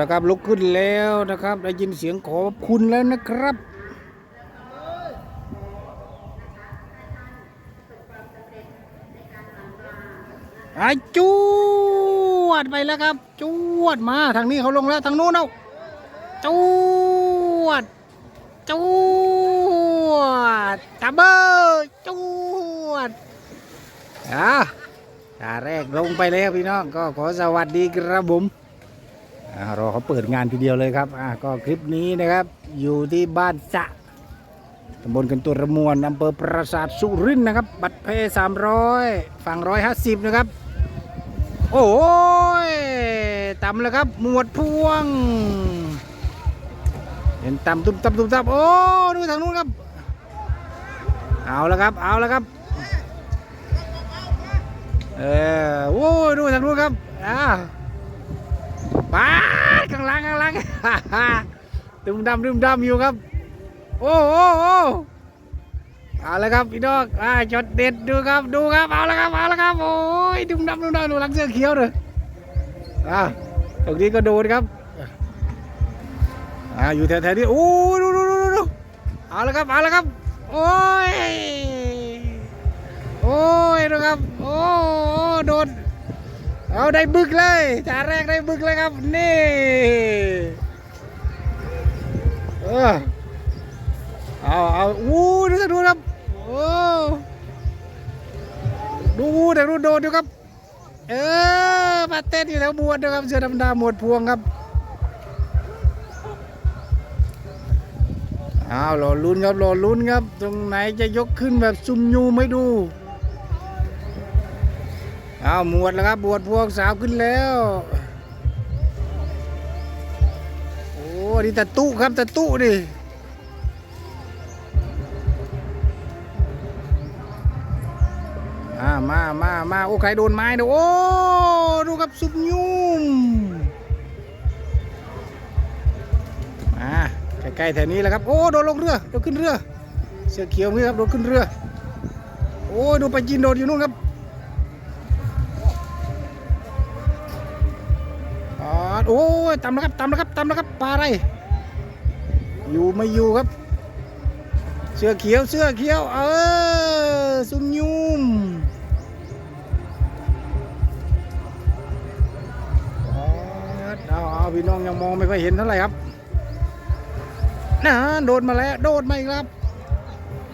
ละครับลุกขึ้นแล้วนะครับ ได้ยินเสียงขอบคุณแล้วนะครับ ไอ้จวดไปแล้วครับ จวดมาทางนี้เขาลงแล้วทางนู้นเอาจวดจวดดับเบิลจวดอะตาแรกลงไปแล้วพี่น้องก็ขอสวัสดีครับผม รอเขาเปิดงานทีเดียวเลยครับก็คลิปนี้นะครับ อยู่ที่บ้านสะตำบลกันตัวระมวลอำเภอปราสาทสุรินทร์นะครับ บัตรเพย์สามร้อยฝั่งร้อยห้าสิบนะครับ โอ้ยต่ำแล้วครับ หมวดพวง เห็นต่ำตุ้มต่ำตุ้มต่ำโอ้ดูทางนู้นครับ เอาแล้วครับ เอาแล้วครับเออโอ้ยดูทางนู้นครับอ่า ป้าข้างล่างข้างล่างตุ้มดำตุ้มดำอยู่ครับ โอ้โอ้โอ้เอาล้วครับพี่น้องอ่าจดเด็ดดูครับดูครับเอาล้วครับเอาล้วครับโอ้ยตุ้มดำตุ้มดำดูหลังเสื้อเขียวเลยอ่าตรงนี้ก็โดนครับอ่าอยู่แถวๆนี้โอ้ยดูดูดูดูดูเอาละครับเอาละครับโอ้ยโอ้ยดูครับโอ้โดน เอาได้บึกเลยจาแรกได้บึกเลยครับ นี่เออเอาเอาอู้ดูสิดูครับโอ้ดูแต่ดูโดนดูครับ เออมาเต้นอยู่แถวบวชดูครับเสื้อดำๆหมวดพวงครับอ้าวรอลุ้นครับรอลุ้นครับ ตรงไหนจะยกขึ้นแบบซุ่มยูไม่ดู อ้าวหมวดแล้วครับบวชพวกสาวขึ้นแล้ว โอ้นี่ตะตุครับตะตุดิอ่ามามามาโอ้ใครโดนไม้เนอะโอ้ ดูครับซุ่มยุ่มมาใกล้ๆแถวนี้แหละครับ โอ้ โดนลงเรือ โดนขึ้นเรือ เสื้อเขียวนี่ครับ โดนขึ้นเรือ โอ้ ดูไปจีนโดดอยู่นู่นครับ โอ้ยตำแล้วครับตำแล้วครับตำแล้วครับปลาอะไร อยู่ไม่อยู่ครับ เสื้อเขียวเสื้อเขียว เออซุ่มยุ่มอ๋อเอาเอาพี่น้องยังมองไม่ค่อยเห็นเท่าไหร่ครับนะโดนมาแล้ว โดนมาอีกครับ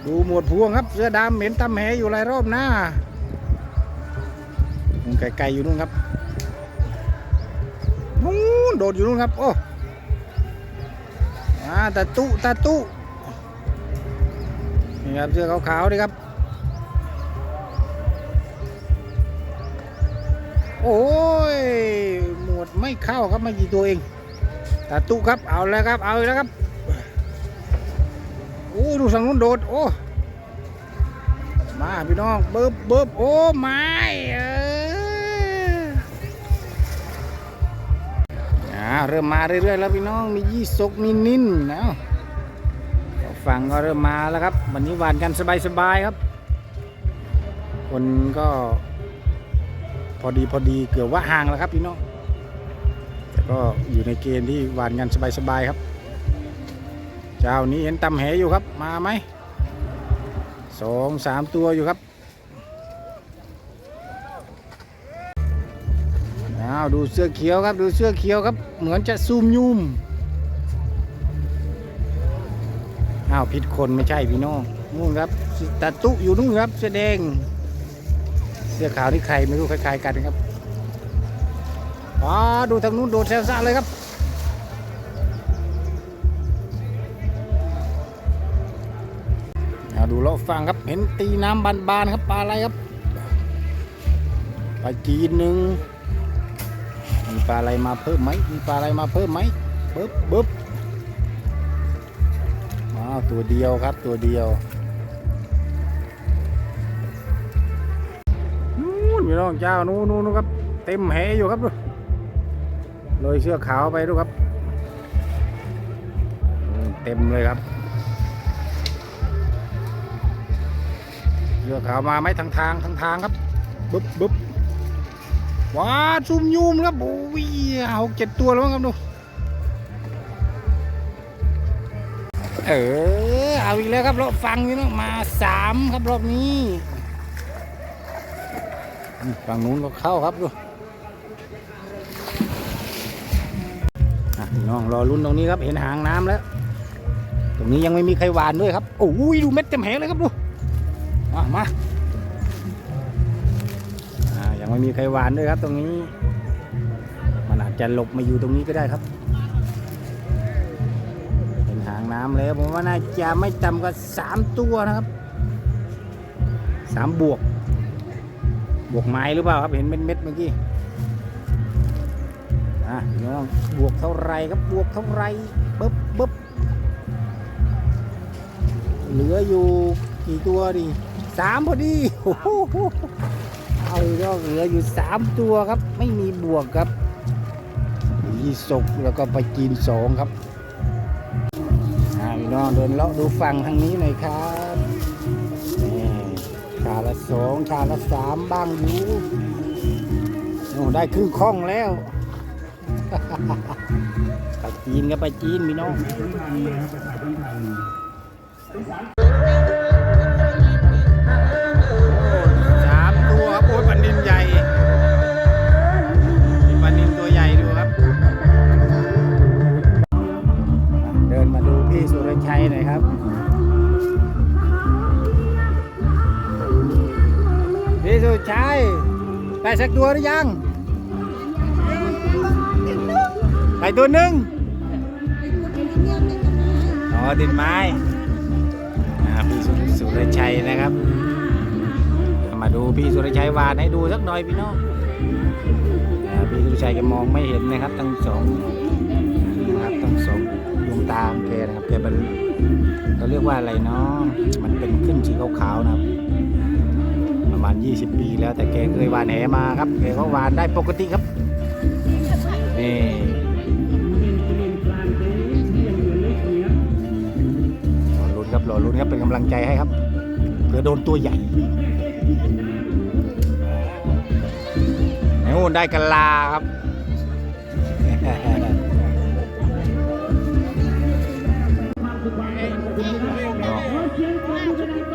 ดูหมวดพวงครับ เสื้อดำเหม็นตำแหอยู่หลายรอบหน้าไกลๆอยู่นู่นครับ โดดอยู่นู่นครับ โอ้อาตาตุตาตุนี่ครับเสื้อขาวๆนี่ครับ โอ้ย หมวดไม่เข้าครับไม่กี่ตัวเอง ตาตุครับ เอาแล้วครับ เอาแล้วครับ โอ้ดูทางนู้นโดด โอ้ มาพี่น้องเบิบเบิบโอ้ ไม้เอ อ่าเริ่มมาเรื่อยๆแล้วพี่น้องมียี่สกมีนินนะฝั่งก็เริ่มมาแล้วครับ วันนี้หวานกันสบายๆครับ คนก็พอดีพอดีเกือบว่าห่างแล้วครับพี่น้องแต่ก็อยู่ในเกณฑ์ที่หวานกันสบายๆครับ เจ้านี้เห็นตำแหอยู่ครับมาไหมสองสามตัวอยู่ครับ อ้าวดูเสื้อเขียวครับดูเสื้อเขียวครับ เหมือนจะซูมยุ่มอ้าวผิดคนไม่ใช่พี่น้องนู่นครับตาตุอยู่นู่นครับเสื้อแดง เสื้อขาวนี่ใครไม่รู้คล้ายๆกันครับว้าดูทางนู้นโดดแซวซ่าเลยครับเอาดูเลาะฟังครับเห็นตีน้ำบานๆครับปลาอะไรครับปลาจีนหนึ่ง ปลาอะไรมาเพิ่มไหมมีปลาอะไรมาเพิ่มไหมเบิบเบิบอ้าวตัวเดียวครับตัวเดียวนู่นพี่น้องเจ้านู่นนู่นครับ เต็มแหอยู่ครับดูเลยเชือกขาวไปดูครับ เต็มเลยครับเรือขาวมาไหมทางทางทางทางครับบึ๊บบึ๊บ ว้าซุ่มยุ่มครับโอ้ยอาเจ็ดตัวแล้วครับดูเออเอาอีกแล้วครับรอบฟังนี่นะมาสามครับรอบนี้ฝั่งนู้นก็เข้าครับดูน้องรอรุ่นตรงนี้ครับเห็นหางน้ำแล้ว ตรงนี้ยังไม่มีใครหวานด้วยครับโอ้ยดูเม็ดเต็มแหงเลยครับดูมามา ไม่มีใครหวานด้วยครับ ตรงนี้ มันอาจจะหลบมาอยู่ตรงนี้ก็ได้ครับเห็นหางน้ำแล้วผมว่าน่าจะไม่ต่ำกว่าสามตัวนะครับสามบวก บวกไม้หรือเปล่าครับเห็นเม็ดๆเมื่อกี้อะน้องบวกเท่าไรครับบวกเท่าไรปึ๊บปึ๊บเหลืออยู่กี่ตัวดิสามพอดีโอ้โห เอาอีกแล้วเหลืออยู่สามตัวครับ ไม่มีบวกครับยี่สกแล้วก็ไปจีนสองครับพี่น้องเดินเลาะดูฝั่งทางนี้หน่อยครับนี่ชาละสองชาละสามบ้างอยู่โอ้ได้ครึ่งข้องแล้วไปจีนก็ไปจีนพี่น้อง สักตัวหรือยังไปตัวหนึ่งอ๋อติดไม้อ่าพี่สุสรชัยนะครับ มาดูพี่สุรชัยวาดให้ดูสักหน่อยพี่น้องพี่สุรชัยแกมองไม่เห็นนะครับทั้งสองนะครับทั้งสองดวงตาของแกนะครับแกเป็นเขาเรียกว่าอะไรเนาะมันเป็นขึ้นสีขาวๆนะครับ ประมาณ 20 ปีแล้วแต่แกเคยวานแหมาครับแกก็วานได้ปกติครับนี่รอลุ้นครับรอลุ้นครับเป็นกำลังใจให้ครับเผื่อโดนตัวใหญ่โอ้ได้กะลาครับ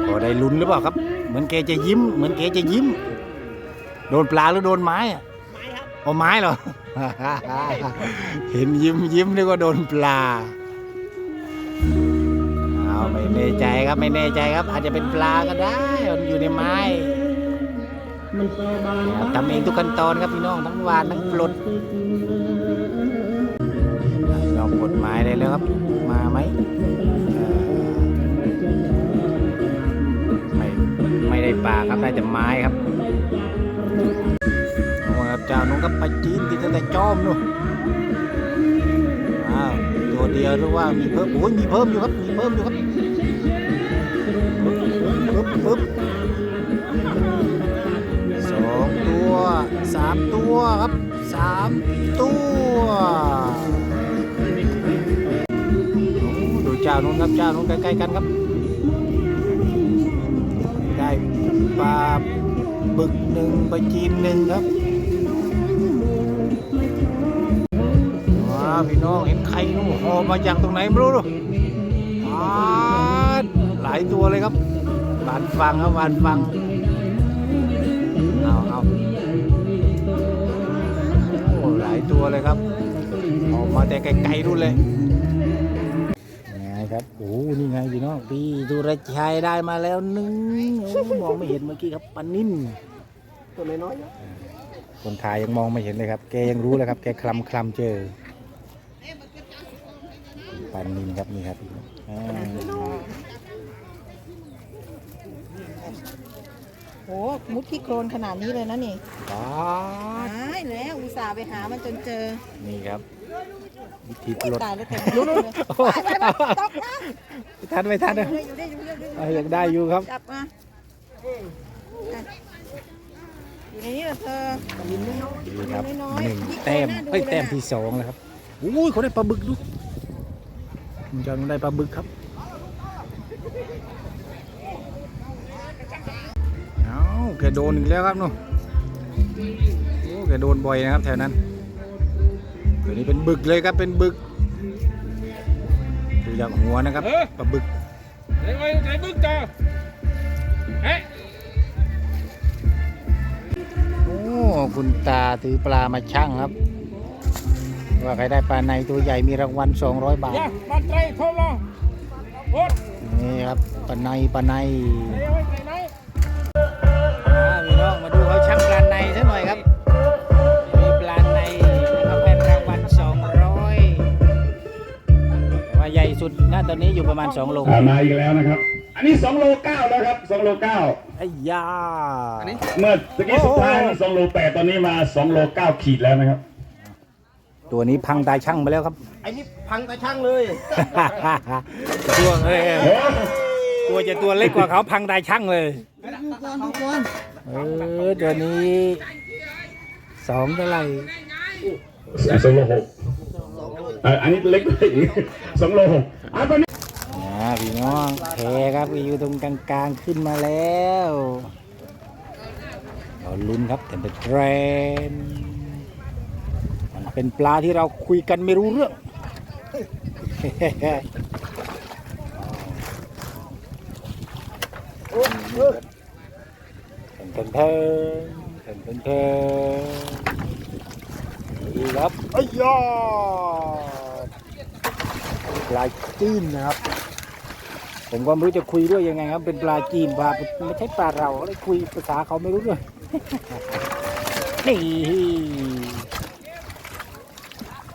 ก็ได้ลุ้นหรือเปล่าครับ มือนแกจะยิ้ม เหมือนแกจะยิ้ม โดนปลาหรือโดนไม้อะเอาไม้เหรอ เห็นยิ้มยิ้มนึกว่าโดนปลาเอาไม่แน่ใจครับไม่แน่ใจครับ อาจจะเป็นปลาก็ได้ มันอยู่ในไม้ทำเองทุกขั้นตอนครับพี่น้องทั้งหวานทั้งปลดลองกดไม้ได้แล้วครับ มาไหมเอ่อไม่ ได้ปลาครับได้แต่ไม้ครับโอ้ครับเจ้านุ้งก็ไปจีนติดตั้งแต่จอมนู่นอ้าวตัวเดียวหรือว่ามีเพิ่มโอ้ยมีเพิ่มอยู่ครับมีเพิ่มอยู่ครับปึ๊บปึ๊บสองตัวสามตัวครับสามตัวโอ้ดูเจ้านุ้นครับเจ้านุ้นใกล้ๆกันครับ ปลาบึกหนึ่งปลาจีนหนึ่งครับว้าพี่น้องเห็นไข่นู่นหอมาจากตรงไหนไม่รู้ดูว้าหลายตัวเลยครับบานฟังครับบานฟังเอาเอาโอ้หลายตัวเลยครับ ออกมาแต่ไกลๆนู่นเลย ครับโอ้นี่ไงพี่น้องพี่ดุรชัยได้มาแล้วหนึ่งโอ้มองไม่เห็นเมื่อกี้ครับปันนิ่นตัวน้อยๆนะคนถ่ายยังมองไม่เห็นเลยครับ แกยังรู้เลยครับ แกคลำคลำเจอปันนินครับนี่ครับพี่น้องอ่าโอ้มุดขี้โคลนขนาดนี้เลยนะนี่ป๊าดตายแล้วอุตส่าห์ไปหามันจนเจอ นี่ครับ วิธีปลดตายแล้วแต่รู้เลยไปไปไปตกนะไม่ทันไม่ทันอนะยู่ได้อยู่ได้อยู่เอาได้ยังได้อยู่ครับจับมาอะอยู่ในนี้เหรอเธอดีครับหนึ่งแต้มเอ้ยแต้มที่สองแล้วครับโอ้ยเขาได้ปลาบึกดูคุณจอนได้ปลาบึกครับเอาแกโดนอีกแล้วครับนู่นโอ้แกโดนบ่อยนะครับแถวนั้น ตัวนี้เป็นบึกเลยครับเป็นบึกตัวจากหัวนะครับเออปลาบึกไหนไว้ไหนบึ้งจ้าเอ๊ะโอ้คุณตาถือปลามาชั่งครับ ว่าใครได้ปลาในตัวใหญ่มีรางวัล 200 บาทอย่ามาไตรโทรมาโอ๊ตนี่ครับปลาในปลาใน ประมาณ2โลอ่ามาอีกแล้วนะครับ อันนี้2โล9แล้วครับ2โล9ไอ้ยา เมื่อตะกี้สุดท้าย2โล8ตอนนี้มา2โล9ขีดแล้วนะครับ ตัวนี้พังตายช่างไปแล้วครับ ไอ้นี่พังตาช่างเลยตัวเอ้ยโอ้ตัวจะตัวเล็กกว่าเขาพังตายช่างเลยดูก่อนดูก่อนเออตัวนี้สองเท่าไหร่สองโลหกอ่าอันนี้เล็กไปอีกสองโลหกอ่าตอนนี้นะ พี่น้องแพครับอยู่ตรงกลางๆขึ้นมาแล้วเราลุ้นครับแต่เป็นเทรนมันเป็นปลาที่เราคุยกันไม่รู้เรื่องเถินเถินเถินเถินเถินดีครับอ้ยยอปลาจีนนะครับ ผมก็ไม่รู้จะคุยด้วยยังไงครับ เป็นปลาจีนปลาไม่ใช่ปลาเราเลยคุยภาษาเขาไม่รู้ด้วยนี่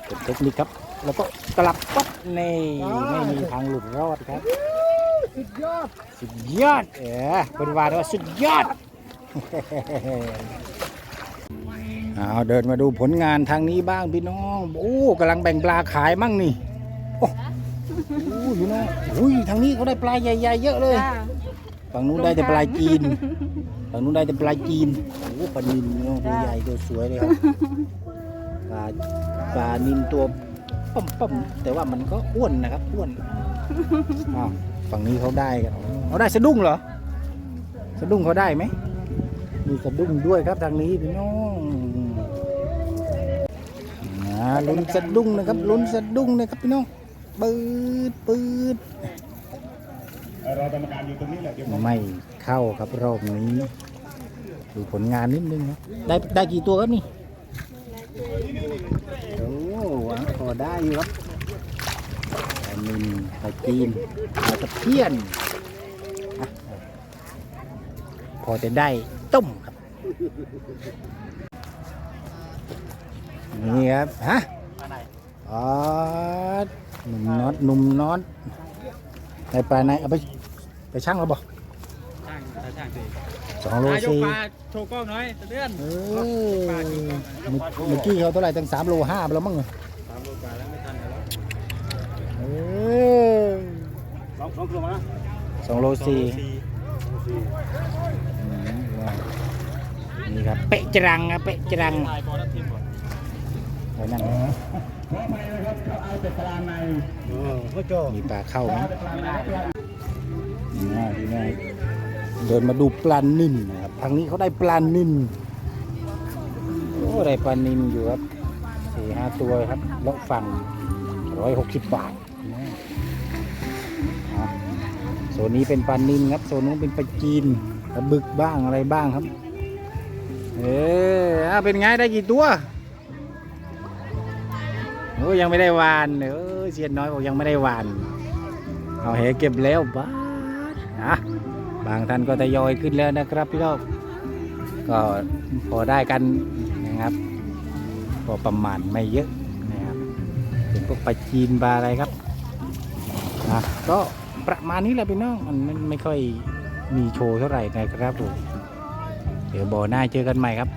เป็นเทคนิคครับ แล้วก็กลับปั๊บนี่ไม่มีทางหลุดรอดครับ สุดยอด สุดยอด เออเป็นวาว่าสุดยอดเอาเดินมาดูผลงานทางนี้บ้างพี่น้อง โอ้กำลังแบ่งปลาขายมั่งนี่โอ้ โหพี่น้องอุ้ยทางนี้เขาได้ปลาใหญ่ๆเยอะเลยจ้าฝั่งนู้นได้แต่ปลาจีนฝั่งนู้นได้แต่ปลาจีนโอ้โหปลานินพี่น้องตัวใหญ่ตัวสวยเลยครับปลาปลานินตัวปั๊มปั๊มๆแต่ว่ามันก็อ้วนนะครับอ้วนอ้าวฝั่งนี้เขาได้กันเขาได้สะดุ้งเหรอสะดุ้งเขาได้ไหมมีสะดุ้งด้วยครับทางนี้พี่น้องอ่าลุ้นสะดุ้งนะครับลุ้นสะดุ้งนะครับพี่น้อง ปืดปืดเรากรรมการอยู่ตรงนี้แหละเดี๋ยวผมไม่เข้าครับรอบนี้ ดูผลงานนิดนึงครับได้ได้กี่ตัวครับนี่โอ้หวังพอได้อยู่ครับปลานินปลาจีนปลาตะเพียนอะพอจะได้ต้มครับ นี่ครับ ฮะอ๋อ หนุ่มน็อตหนุ่มน็อตได้ปลาไหนเอาไปไปช่างเราบอกช่างช่างสิสองโลนายกสี่ปลาโชว์กล้องหน่อยเตือนเออเมื่อเมื่อกี้เขาเท่าไหร่ตั้งสามโลห้าไปแล้วมั้งสามโลกว่าแล้วไม่ทันแล้วเออสองสองกิโลมาสองโลสี่อืมนี่ครับเป๊ะจรังครับเป๊ะจรังถ่ายบอลนัดทีมก่อนเท่านั้น ขออภัยนะครับเขาเอาแต่ปลาในมีปลาเข้าไหมเอาแต่ปลาในปลาน่าดีน่าเดินมาดูปลานิ่นนะครับทางนี้เขาได้ปลานิ่นโอ้ได้ปลานิ่นอยู่ครับสี่ห้าตัวครับแล้วฝั่งร้อยหกสิบบาทนะอะโซนนี้เป็นปลานิ่นครับโซนนู้นเป็นปลาจีนปลาบึกบ้างอะไรบ้างครับ เอออะเป็นไงได้กี่ตัวโอ้ยังไม่ได้วานเออเซียนน้อยบอกยังไม่ได้วาน เอาเหเก็บแล้วบ้านะบางท่านก็ทยอยขึ้นแล้วนะครับพี่น้องก็พอได้กันนะครับพอประมาณไม่เยอะนะครับเป็นพวกปลาจีนปลาอะไรครับนะก็ประมาณนี้แหละพี่น้องมันไม่ไม่ค่อยมีโชว์เท่าไหร่นะครับผมเดี๋ยวบ่อหน้าเจอกันใหม่ครับ